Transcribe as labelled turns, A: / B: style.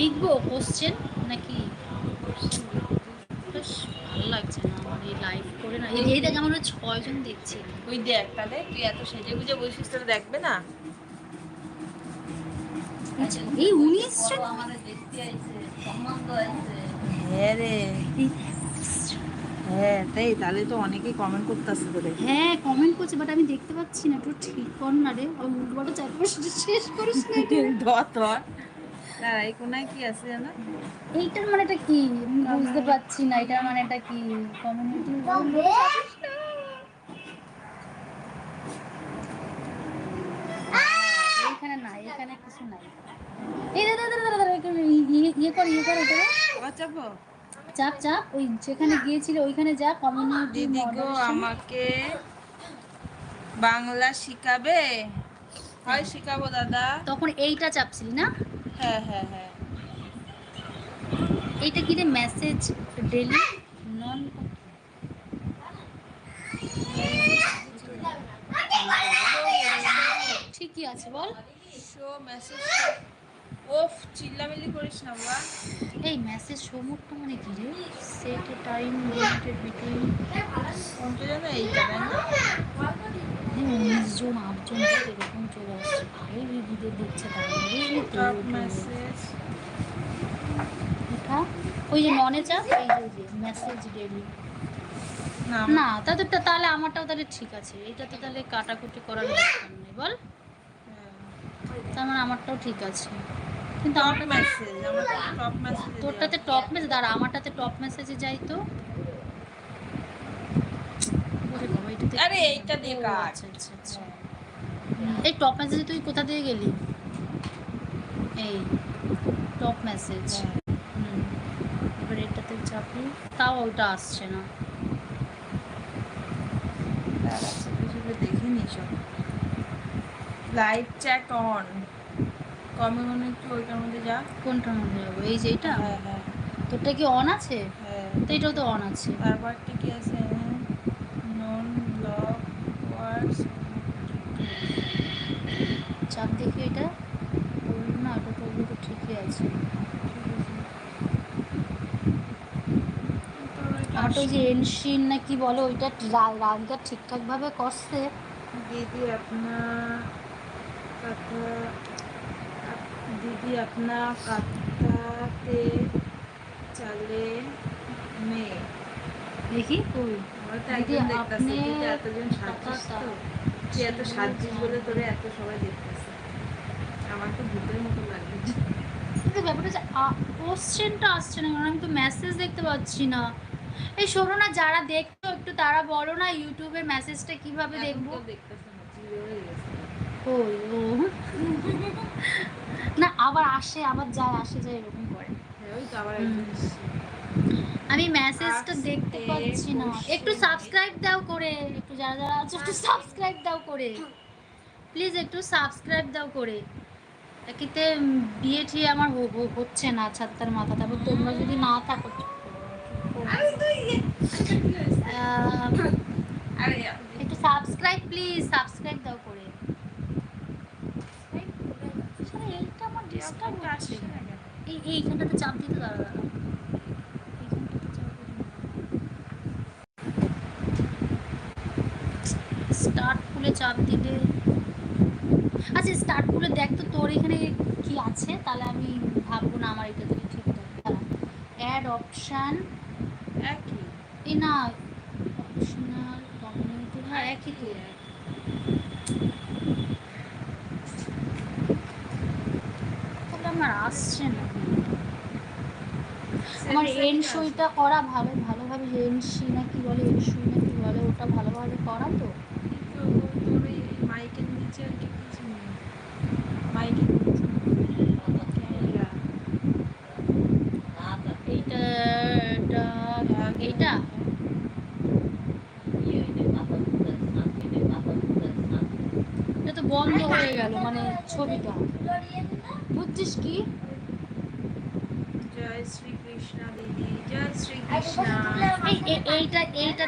A: লিখব কোশ্চেন নাকি? ভালো লাগছে না আমার এই লাইভ করে না। এই দেখ আমার ছয়জন দেখছি?
B: ওই দেখ তাহলে তুই এত সেজে গুজে বসিস তাহলে দেখবে না?
A: আচ্ছা, এই উনিশ জন
B: হ্যাঁ রে। হ্যাঁ তাই তাহলে তো অনেকেই কমেন্ট করতেছে তোরে
A: হ্যাঁ কমেন্ট করছে বাট আমি দেখতে পাচ্ছি না। একটু ঠিক কর না রে। উল্টোটা চারপাশে শেষ করিস না
B: ধর ধর। দাঁড়া এই কোনায় কি আছে জানো?
A: এইটার মানেটা কি? বুঝতে পারছি না এটার মানেটা কি? কমিউনিটি এখানে না এখানে কিছু নাই। এই দাদা দাদা দাদা দাদা ইয়ে- ইয়ে কর ইয়ে কর এটা
B: চাপো।
A: চাপ চাপ ওই যেখানে গিয়েছিল ওইখানে যা কমিউনিটি
B: দিদি গো আমাকে বাংলা শিখাবে? হয় শিখাবো দাদা।
A: তখন এইটা চাপছিলি না?
B: হ্যাঁ হ্যাঁ হ্যাঁ।
A: এইটা কি রে মেসেজ ডেলি নন ঠিকই আছে বল।
B: শো মেসেজ ওফ চিল্লামিল্লি করিস না বাবা।
A: এই মেসেজ সমুখটা মানে কি রে? সেট এ টাইম লিমিটেড বিটুইন
B: কোনটা এইটা তাই না
A: এরকম চলে আসছে। দিদিদের দেখছে বুঝলি তো
B: মেসেজ
A: এটা ওই যে ননে চাপ এই যে মেসেজ ডেলি
B: না।
A: না তাদেরটা তাহলে আমারটাও তাহলে ঠিক আছে। এটা তো তাহলে কাটাকুটি করার দরকার নেই বল।
B: হ্যাঁ।
A: তার মানে আমারটাও ঠিক আছে। কিন্তু আমারটা
B: মেসেজ আমার টপ মেসেজ
A: তোরটাতে টপ মেসেজ দাঁড়া আমারটাতে টপ মেসেজে যাই তো।
B: আরে এইটা দিয়ে
A: ও, আচ্ছা আচ্ছা আচ্ছা। এই টপ মেসেজে তুই কোথা দিয়ে গেলি? এই টপ মেসেজ হুম এবার এটাতে চাপি। তাও ওটা আসছে না।
B: দেখে নি সব লাইভ চ্যাট অন কমে মনে হচ্ছে ওইটার মধ্যে যা।
A: কোনটার মধ্যে যাব? এই যে এটা?
B: হ্যাঁ হ্যাঁ।
A: তোরটা কি অন আছে?
B: হ্যাঁ।
A: তো এটাও তো অন আছে।
B: তারপর কি আছে? নন লক ওয়ার্ডস
A: চাপ দেখি এটা। না ওটা তো ওগুলো ঠিকই আছে। অটো যে এনশিন না কি বলো ওইটা রাগটা ঠিকঠাকভাবে করছে।
B: দিদি আপনার কথা দিদি আপনার কাতাতে চালে মেয়ে।
A: দেখি?
B: কই?
A: দিদি আপনি
B: এতজন সাজছিস তুই এত সাজছিস বলে তোরে এত সবাই দেখতেছে। আমার তো ভূতের মতো
A: লাগছে ব্যাপারটা কোশ্চেনটা আসছে না কারণ আমি তো মেসেজ দেখতে পাচ্ছি না। এই শোনো না যারা দেখতো একটু তারা বলো না ইউটিউবের মেসেজটা কীভাবে দেখব?
B: দেখতেছে না
A: ও না আবার আসে আবার যায় আসে যায় এরকম করে।
B: হ্যাঁ, ওই তো আবার।
A: আমি মেসেজটা দেখতে পাচ্ছি না। একটু সাবস্ক্রাইব দাও করে একটু যারা যারা আছো একটু সাবস্ক্রাইব দাও করে। প্লিজ একটু সাবস্ক্রাইব দাও করে। একিতে বিয়ে ঠিয়ে আমার হচ্ছে না ছাত্তার মাথা। তারপর তোমরা যদি না থাকো আহ, একটু সাবস্ক্রাইব প্লিজ সাবস্ক্রাইব দাও করে শালা এইটা আমার ডিস্টার্ব হচ্ছে
B: আসছে না কেন?
A: এই এইখানটাতে চাপ দিতে দাঁড়া দাঁড়া স্টার্ট খুলে চাপ দিলে আচ্ছা স্টার্ট খুলে দেখ তো তোর এখানে কি আছে তাহলে আমি ভাববো না আমার এটা দিয়ে ঠিক অ্যাড অপশান
B: একই
A: এই না অপশনাল কমিউনিটি হ্যাঁ একই তো তাহলে আমার আসছে না। আমার এন সইটা করা ভালো ভালোভাবে এন সি না কি বলে এন সই না কি বলে ওটা ভালোভাবে করা তো
B: তো তোর এই মাইকের নিচে আর কি কিছু নেই মাইকের নিচে ক্যামেরা
A: এইটা এটা এইটা এটা হয়ে গেল মানে ছবিটা। বুঝছিস কি?
B: জয় শ্রী কৃষ্ণ দিদি জয় শ্রী কৃষ্ণ
A: এই এই- এইটা এইটা